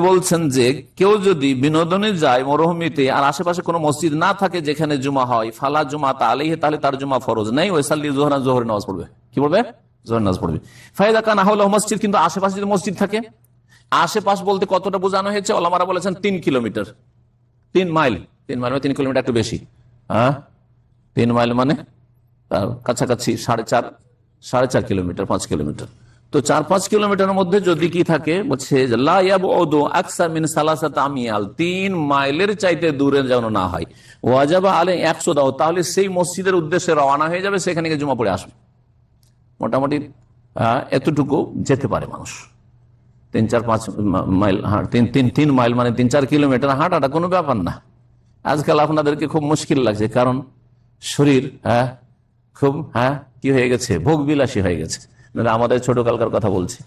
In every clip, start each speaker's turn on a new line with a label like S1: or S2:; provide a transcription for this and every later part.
S1: বলছেন যে কেউ যদি বিনোদনে যায় মরুভূমিতে আর আশেপাশে কোনো মসজিদ না থাকে যেখানে জুমা হয়, ফালা জুমা তাহলে তাহলে তার জুমা ফরজ। নেই ওইসাল্লি জোহরা জোহর নামাজ পড়বে। কি বলবে? জোহর নামাজ পড়বে। ফায়দা কান হল মসজিদ, কিন্তু আশেপাশে যদি মসজিদ থাকে, আশেপাশ বলতে কতটা বোঝানো হয়েছে? ওলামারা বলেছেন তিন কিলোমিটার। তিন মাইল। তিন মাইল মানে তিন কিলোমিটার একটু বেশি। হ্যাঁ? তিন মাইল মানে কাছাকাছি সাড়ে চার সাড়ে চার কিলোমিটার, পাঁচ কিলোমিটার। তো চার পাঁচ কিলোমিটারের মধ্যে যদি কি থাকে, বলছে তিন মাইলের চাইতে দূরে যেন না হয়। ওয়াজাবা আলে একশো দাও, তাহলে সেই মসজিদের উদ্দেশ্যে রওনা হয়ে যাবে, সেখানে গিয়ে জমা পড়ে আসবে। মোটামুটি এতটুকু যেতে পারে মানুষ। তিন চার পাঁচ মাইল হাঁট তিন তিন তিন মাইল মানে তিন চার কিলোমিটার হাঁটাটা কোনো ব্যাপার না। আজকাল আপনাদেরকে খুব মুশকিল লাগছে, কারণ শরীর হ্যাঁ খুব হ্যাঁ কি হয়ে গেছে? ভোগ বিলাসী হয়ে গেছে। আমাদের ছোট কালকার কথা বলছি।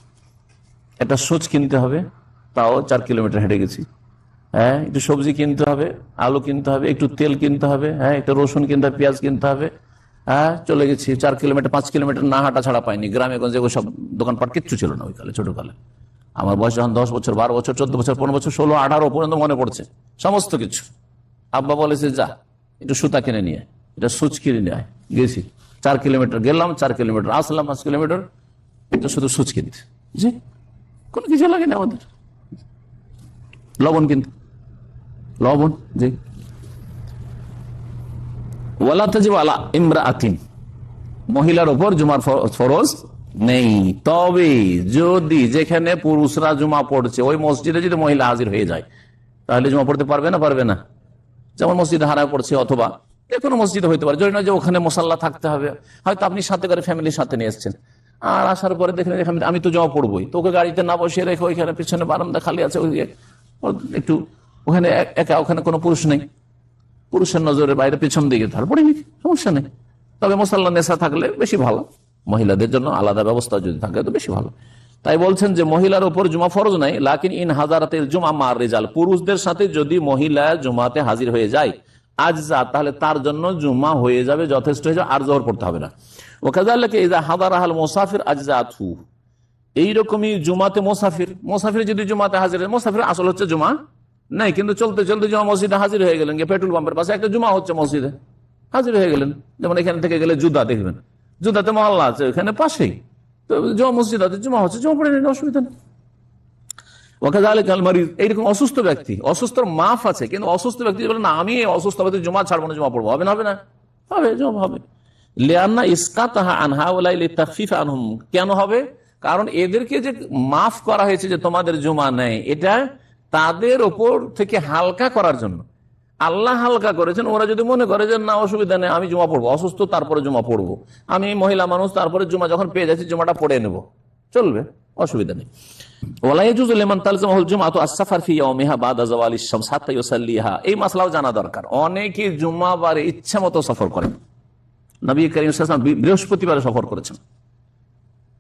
S1: একটা সোচ কিনতে হবে, তাও চার কিলোমিটার হেঁটে গেছি। হ্যাঁ একটু সবজি কিনতে হবে, আলু কিনতে হবে, একটু তেল কিনতে হবে হ্যাঁ একটু রসুন কিনতে হবে, পেঁয়াজ কিনতে হবে। হ্যাঁ চলে গেছি, চার কিলোমিটার, পাঁচ কিলোমিটার না হাঁটা ছাড়া পাইনি। গ্রামে, গঞ্জে সব দোকানপাট কিচ্ছু ছিল না ওই কালে, ছোট কালে। আমার বয়স যখন দশ বছর, বারো বছর, চোদ্দ বছর, পনেরো বছর, ষোলো, আঠারো পর্যন্ত মনে পড়ছে। সমস্ত কিছু। আব্বা বলেছে, যা, একটু সুতা কিনে নিয়ে এটা সুচ কিনে নিয়ে। গেছি। চার কিলোমিটার গেলাম, চার কিলোমিটার আসলাম, পাঁচ কিলোমিটার। এটা শুধু জি? কোনো কিছু লাগে না আমাদের। লবণ কিনতে। লবণ, জি। ওয়ালা তাজিব আলা ইমরা আতিন মহিলার উপর জুমার ফরজ নেই। তবে যদি যেখানে পুরুষরা জুমা পড়ছে, ওই মসজিদে যদি মহিলা হাজির হয়ে যায়, তাহলে জুমা পড়তে পারবে না পারবে না? যেমন মসজিদে হারা পড়ছে অথবা যে কোনো মসজিদে হইতে পারে। যদি না যে ওখানে মশাল্লা থাকতে হবে। হয়তো আপনি সাথে করে ফ্যামিলির সাথে নিয়ে এসছেন। আর আসার পরে দেখলেন যে আমি- তো জমা পড়বোই। তো ওকে গাড়িতে না বসিয়ে রেখে ওইখানে পিছনে বারান্দা খালি আছে, ওই একটু ওখানে এক- ওখানে কোনো পুরুষ নেই। পুরুষের নজরের বাইরে পেছন দিকে, তারপরে নি সমস্যা নেই। তবে মোসাল্লা নেশা থাকলে বেশি ভালো। মহিলাদের জন্য আলাদা ব্যবস্থা যদি থাকে তো বেশি ভালো। তাই বলছেন যে মহিলার উপর জুমা ফরজ নাই, লাকিন ইন হাজারাতের জুমা মার রেজাল। পুরুষদের সাথে যদি মহিলা জুমাতে হাজির হয়ে যায়, আজজা, তাহলে তার জন্য জুমা হয়ে যাবে, যথেষ্ট হয়ে যাবে, আর জোহর পড়তে হবে না। ও কাজাল্লাকে ইজা হাদার আহাল মোসাফির আজজা আথু এইরকমই জুমাতে মোসাফির। মোসাফির যদি জুমাতে হাজির মোসাফির আসল হচ্ছে জুমা নাই, কিন্তু চলতে চলতে জমা মসজিদে হাজির হয়ে গেলেন। পেট্রোল পাম্পের পাশে একটা জুমা হচ্ছে মসজিদে। হাজির হয়ে গেলেন। যেমন এখান থেকে গেলে জুদা দেখবেন। জুদাতে মহল্লা আছে ওখানে পাশেই। তো জমা মসজিদ আছে, জমা হচ্ছে, জমা পড়ে অসুবিধা নেই। এইরকম অসুস্থ ব্যক্তি, অসুস্থর মাফ আছে, কিন্তু অসুস্থ ব্যক্তি বলে, না, আমি অসুস্থ ব্যক্তি জমা ছাড়বো না, জমা পড়ব। হবে না হবে না? হবে, জমা হবে। লিয়ান্না ইসকাতাহা আনহা কেন হবে? কারণ এদেরকে যে মাফ করা হয়েছে যে তোমাদের জমা নেই, এটা তাদের ওপর থেকে হালকা করার জন্য। আল্লাহ হালকা করেছেন, ওরা যদি মনে করে যে না, অসুবিধা নেই, আমি জমা পড়ব, অসুস্থ তারপরে জমা পড়ব। আমি মহিলা মানুষ, তারপরে জমা যখন পেয়ে যাচ্ছি, জমাটা পড়ে নেব। চলবে, অসুবিধা নেই। এই মাসলাও জানা দরকার। অনেকে জুম্মা বারে ইচ্ছা মতো সফর করেন নবী করিম ওয়াসাল্লাম বৃহস্পতিবারে সফর করেছেন।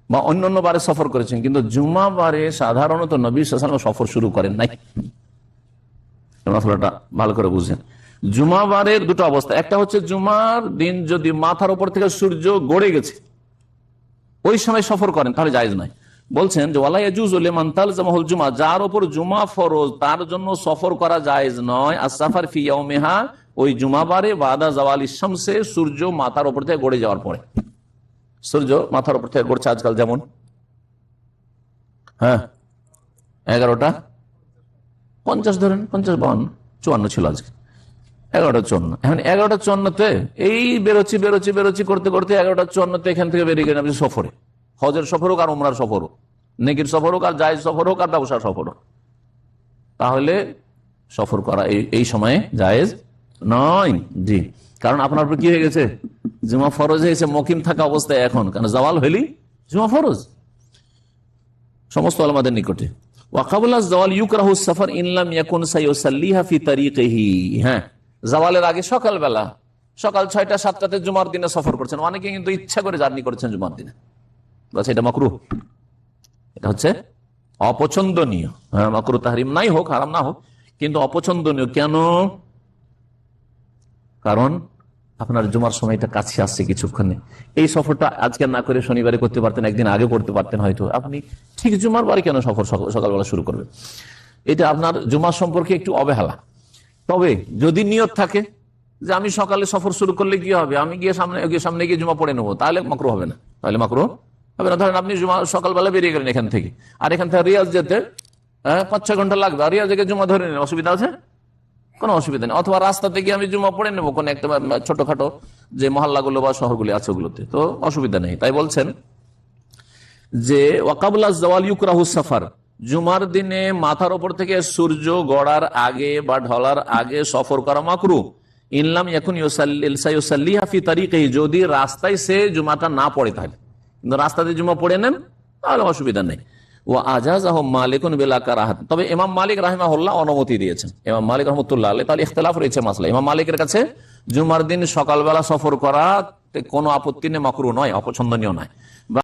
S1: বা অন্য অন্য বারে সফর করেছেন, কিন্তু জুম্মা বারে সাধারণত নবী সাল্লাল্লাহু সফর শুরু করেন নাই। মশলাটা ভালো করে বুঝছেন জুমাবারের দুটো অবস্থা। একটা হচ্ছে জুমার দিন যদি মাথার উপর থেকে সূর্য গড়ে গেছে, ওই সময় সফর করেন, তাহলে জায়েজ নাই বলছেন যে ওয়ালাইজুজুল জুমা যার উপর জুমা ফরজ, তার জন্য সফর করা জায়েজ নয়। আর সাফার ফিয়াউমেহা ওই জুমাবারে বাদা জওয়াল ইসলামসে সূর্য মাথার ওপর থেকে গড়ে যাওয়ার পরে। সূর্য মাথার ওপর থেকে গড়ছে আজকাল যেমন? হ্যাঁ এগারোটা? পঞ্চাশ ধরেন, পঞ্চাশ বাউন্ন, চুয়ান্ন ছিল আজকে। এগারোটা চুয়ান্ন। এখন এগারোটা চুয়ান্নতে এই বেরোচ্ছি বেরোচ্ছি বেরোচ্ছি করতে করতে এগারোটা চুয়ান্নতে এখান থেকে বেরিয়ে গেলেন সফরে। হজের সফর হোক আর উমরার সফর হোক। নেকির সফর হোক আর জায়েজ সফর হোক আর ব্যবসার সফর হোক। তাহলে সফর করা এই সময়ে জায়েজ নয়? জি। কারণ আপনার উপর কি হয়ে গেছে? জুমা ফরজ হয়েছে মকিম থাকা অবস্থায় এখন। কারণ জওয়াল হইলি জুমা ফরজ। সমস্ত আলমাদের নিকটে। হ্যাঁ। সকাল ছয়টা, সাতটাতে জুমার দিনে সফর করছেন। কিন্তু ইচ্ছা করে জার্নি করেছেন জুমার এটা হচ্ছে অপছন্দনীয়। হ্যাঁ মাকরু তাহরিম নাই হোক, হারাম না হোক, কিন্তু অপছন্দনীয়। কেন? কারণ আপনার জুমার সময়টা কাছে আসছে কিছুক্ষণে। এই সফরটা আজকে না করে শনিবারে করতে পারতেন একদিন আগে করতে পারতেন হয়তো। আপনি ঠিক জুমার বারে কেন সফর সকাল- সকালবেলা শুরু করবেন? এটা আপনার জুমার সম্পর্কে একটু অবহেলা। তবে যদি নিয়ত থাকে যে আমি সকালে সফর শুরু করলে কি হবে? আমি গিয়ে সামনে গিয়ে সামনে গিয়ে জুমা পড়ে নেব তাহলে মাকরু হবে না। তাহলে মাকরু হবে না। ধরেন আপনি জুমা সকালবেলা বেরিয়ে গেলেন এখান থেকে। আর এখান থেকে রিয়াজ যেতে হ্যাঁ, পাঁচ ছয় ঘণ্টা লাগবে। আর রিয়াজ জুমা ধরে নেন অসুবিধা আছে? কোনো অসুবিধা নেই। অথবা রাস্তা থেকে আমি জুমা পড়ে নেব, কোনো একটা ছোটখাটো যে মহল্লাগুলো বা শহরগুলি আছে ওগুলোতে। তো অসুবিধা নেই। তাই বলছেন যে ওয়াকাবুল্লাহ জওয়াল ইউকরাহু সাফার। জুমার দিনে মাথার ওপর থেকে সূর্য গড়ার আগে বা ঢলার আগে সফর করা মাকরু। ইনলাম এখন হাফি তারিখে যদি রাস্তায় সে জুমাটা না পড়ে তাহলে। কিন্তু রাস্তাতে জুমা পড়ে নেন, তাহলে অসুবিধা নেই। ও আজাজ মালিকুন বেলা কারাহাত তবে ইমাম মালিক রাহিমাহুল্লাহ অনুমতি দিয়েছেন। ইমাম মালিক রহমতুল্লাহ আলাই তাহলে ইখতলাফ রয়েছে মাসলা। ইমাম মালিকের কাছে জুমার দিন সকালবেলা সফর করা কোনো আপত্তি নেই, মকরু নয়, অপছন্দনীয় নয়।